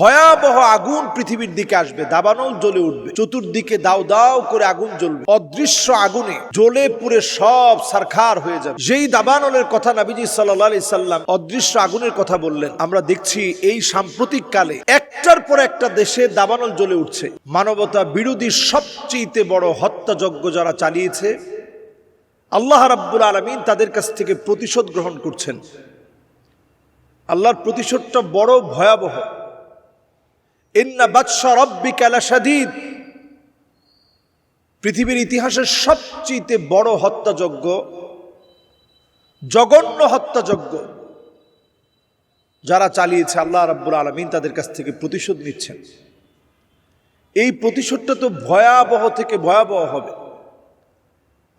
ভয়াবহ আগুন পৃথিবীর দিকে আসবে, দাবানল জ্বলে উঠবে। চতুর্দিকে দাও দাও করে আগুন জ্বলবে। অদৃশ্য আগুনে জ্বলে পুরে সব সারখার হয়ে যাবে। যেই দাবানলের কথা নবীজি আলাইহি সাল্লাম অদৃশ্য আগুনের কথা বললেন, আমরা দেখছি এই সাম্প্রতিক কালে একটার পর একটা দেশে দাবানল জ্বলে উঠছে। মানবতা বিরোধী সবচেয়ে বড় হত্যাযজ্ঞ যারা চালিয়েছে, আল্লাহ রাব্বুল আলমিন তাদের কাছ থেকে প্রতিশোধ গ্রহণ করছেন। আল্লাহর প্রতিশোধটা বড় ভয়াবহ। ইন্না বাদশা রব্বিকা লাশাদীদ। পৃথিবীর ইতিহাসের সবচেয়ে বড় হত্যাযজ্ঞ, জঘন্য হত্যাযজ্ঞ, যারা চালিয়েছে আল্লাহ রাব্বুল আলমিন তাদের কাছ থেকে প্রতিশোধ নিচ্ছেন। এই প্রতিশোধটা তো ভয়াবহ থেকে ভয়াবহ হবে।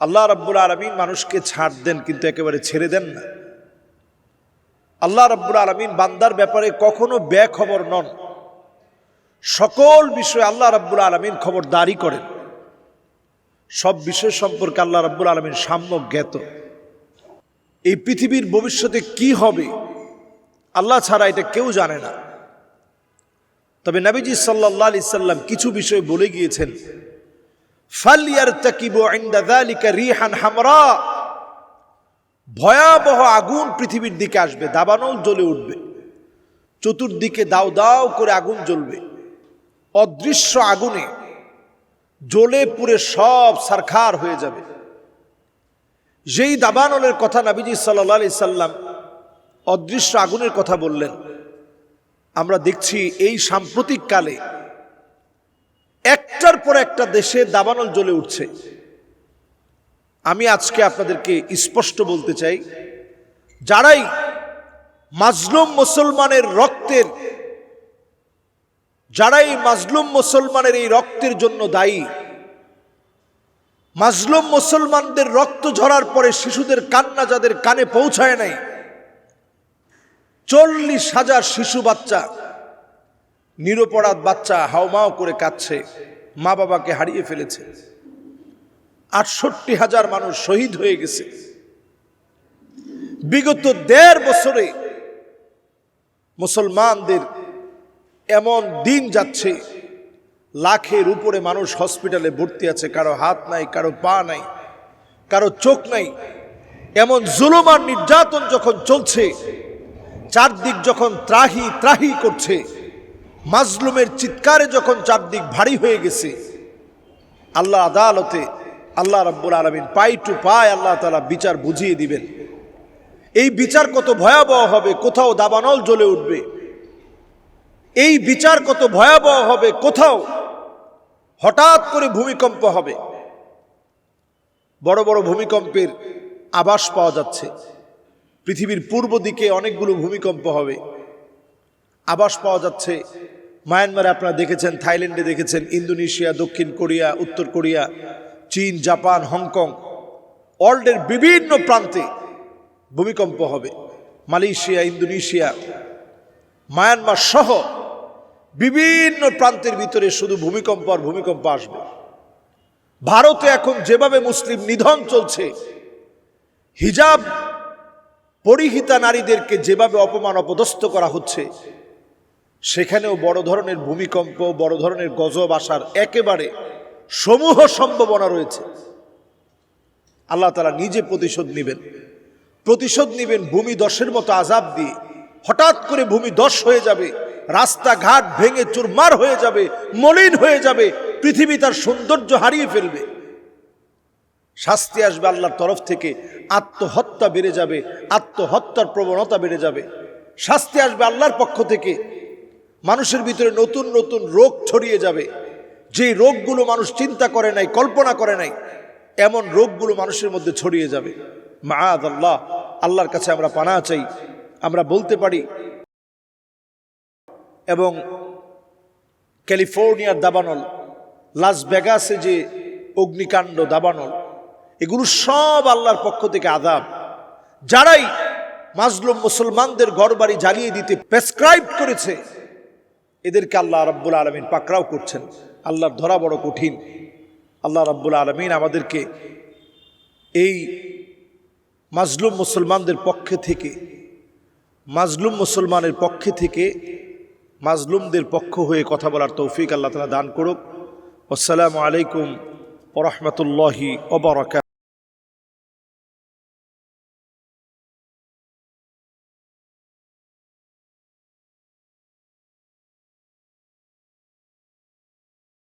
আল্লাহ রাব্বুল আলমিন মানুষকে ছাড় দেন, কিন্তু একেবারে ছেড়ে দেন না। আল্লাহ রাব্বুল আলমিন বান্দার ব্যাপারে কখনো খবর নন। সকল বিষয়ে আল্লাহ রাব্বুল আলমিন খবরদারি করেন। সব বিষয় সম্পর্কে আল্লাহ রাব্বুল আলমিন সাম্যক জ্ঞাত এই পৃথিবীর ভবিষ্যতে কি হবে, আল্লাহ ছাড়া এটা কেউ জানে না। তবে নবীজি সাল্লাহ আলি সাল্লাম কিছু বিষয় বলে গিয়েছেন ফালিয়ার তাকিবু রিহান হামরা। ভয়াবহ আগুন পৃথিবীর দিকে আসবে, দাবানল জ্বলে উঠবে। চতুর্দিকে দাও দাও করে আগুন জ্বলবে। অদৃশ্য আগুনে জ্বলে পুরে সব সারখার হয়ে যাবে। যেই দাবানলের কথা নাবিজি সাল্লা আলি সাল্লাম অদৃশ্য আগুনের কথা বললেন, আমরা দেখছি এই সাম্প্রতিক কালে একটার পর একটা দেশে দাবানল জ্বলে উঠছে। আমি আজকে আপনাদেরকে স্পষ্ট বলতে চাই, যারাই মাজলুম মুসলমানের রক্তের, যারাই মাজলুম মুসলমানের এই রক্তের জন্য দায়ী, মাজলুম মুসলমানদের রক্ত ঝরার পরে শিশুদের কান্না যাদের কানে পৌঁছায় নাই, চল্লিশ হাজার শিশু বাচ্চা, নিরপরাধ বাচ্চা হাওমাও করে কাঁদছে মা বাবাকে হারিয়ে ফেলেছে। আটষট্টি হাজার মানুষ শহীদ হয়ে গেছে। বিগত দেড় বছরে মুসলমানদের এমন দিন যাচ্ছে, লাখের উপরে মানুষ হসপিটালে ভর্তি আছে, কারও হাত নাই, কারও পা নাই, কারও চোখ নাই। এমন জুলুমান নির্যাতন যখন চলছে, চারদিক যখন ত্রাহি ত্রাহি করছে, মাজলুমের চিৎকারে যখন চারদিক ভারী হয়ে গেছে, আল্লাহ আদালতে আল্লাহ রাব্বুল আলমিন পাই টু পায় আল্লাহ তালা বিচার বুঝিয়ে দিবেন। এই বিচার কত ভয়াবহ হবে, কোথাও দাবানল জ্বলে উঠবে। এই বিচার কত ভয়াবহ হবে, কোথাও হঠাৎ করে ভূমিকম্প হবে। বড় বড় ভূমিকম্পের আবাস পাওয়া যাচ্ছে। পৃথিবীর পূর্ব দিকে অনেকগুলো ভূমিকম্প হবে। আবাস পাওয়া যাচ্ছে। মায়ানমারে আপনারা দেখেছেন, থাইল্যান্ডে দেখেছেন, ইন্দোনেশিয়া, দক্ষিণ কোরিয়া, উত্তর কোরিয়া চীন, জাপান, হংকং, ওয়ার্ল্ডের বিভিন্ন প্রান্তে ভূমিকম্প হবে। মালয়েশিয়া, ইন্দোনেশিয়া, মায়ানমার সহ বিভিন্ন প্রান্তের ভিতরে শুধু ভূমিকম্প আর ভূমিকম্প আসবে। ভারতে এখন যেভাবে মুসলিম নিধন চলছে, হিজাব পরিহিতা নারীদেরকে যেভাবে অপমান অপদস্থ করা হচ্ছে, সেখানেও বড় ধরনের ভূমিকম্প, বড় ধরনের গজব আসার একেবারে সমূহ সম্ভাবনা রয়েছে। আল্লাহ তালা নিজে প্রতিশোধ নেবেন। প্রতিশোধ নেবেন ভূমি দশের মতো আজাব দিয়ে। হঠাৎ করে ভূমি দশ হয়ে যাবে, রাস্তাঘাট ভেঙে চুরমার হয়ে যাবে, মলিন হয়ে যাবে, পৃথিবী তার সৌন্দর্য হারিয়ে ফেলবে। শাস্তি আসবে আল্লাহর তরফ থেকে, আত্মহত্যা বেড়ে যাবে, আত্মহত্যার প্রবণতা বেড়ে যাবে। শাস্তি আসবে আল্লাহর পক্ষ থেকে, মানুষের ভিতরে নতুন নতুন রোগ ছড়িয়ে যাবে। যে রোগগুলো মানুষ চিন্তা করে নাই, কল্পনা করে নাই, এমন রোগগুলো মানুষের মধ্যে ছড়িয়ে যাবে। মাআদ আল্লাহ আল্লাহর কাছে আমরা পানা চাই, আমরা বলতে পারি। এবং ক্যালিফোর্নিয়ার দাবানল, লাস ভেগাসে যে অগ্নিকাণ্ড দাবানল, এগুলো সব আল্লাহর পক্ষ থেকে আদাব যারাই মাজলুম মুসলমানদের ঘরবাড়ি জ্বালিয়ে দিতে প্রেসক্রাইব করেছে, এদেরকে আল্লাহ রাব্বুল আলমিন পাকড়াও করছেন। আল্লাহর ধরা বড় কঠিন। আল্লাহ রাব্বুল আলমিন আমাদেরকে এই মাজলুম মুসলমানদের পক্ষে থেকে, মাজলুম মুসলমানের পক্ষে থেকে মাজলুমদের পক্ষ হয়ে কথা বলার তৌফিক আল্লাহ তালা দান করুক। আসসালামু আলাইকুম ওরহমতুল্লাহি ওবরাকাত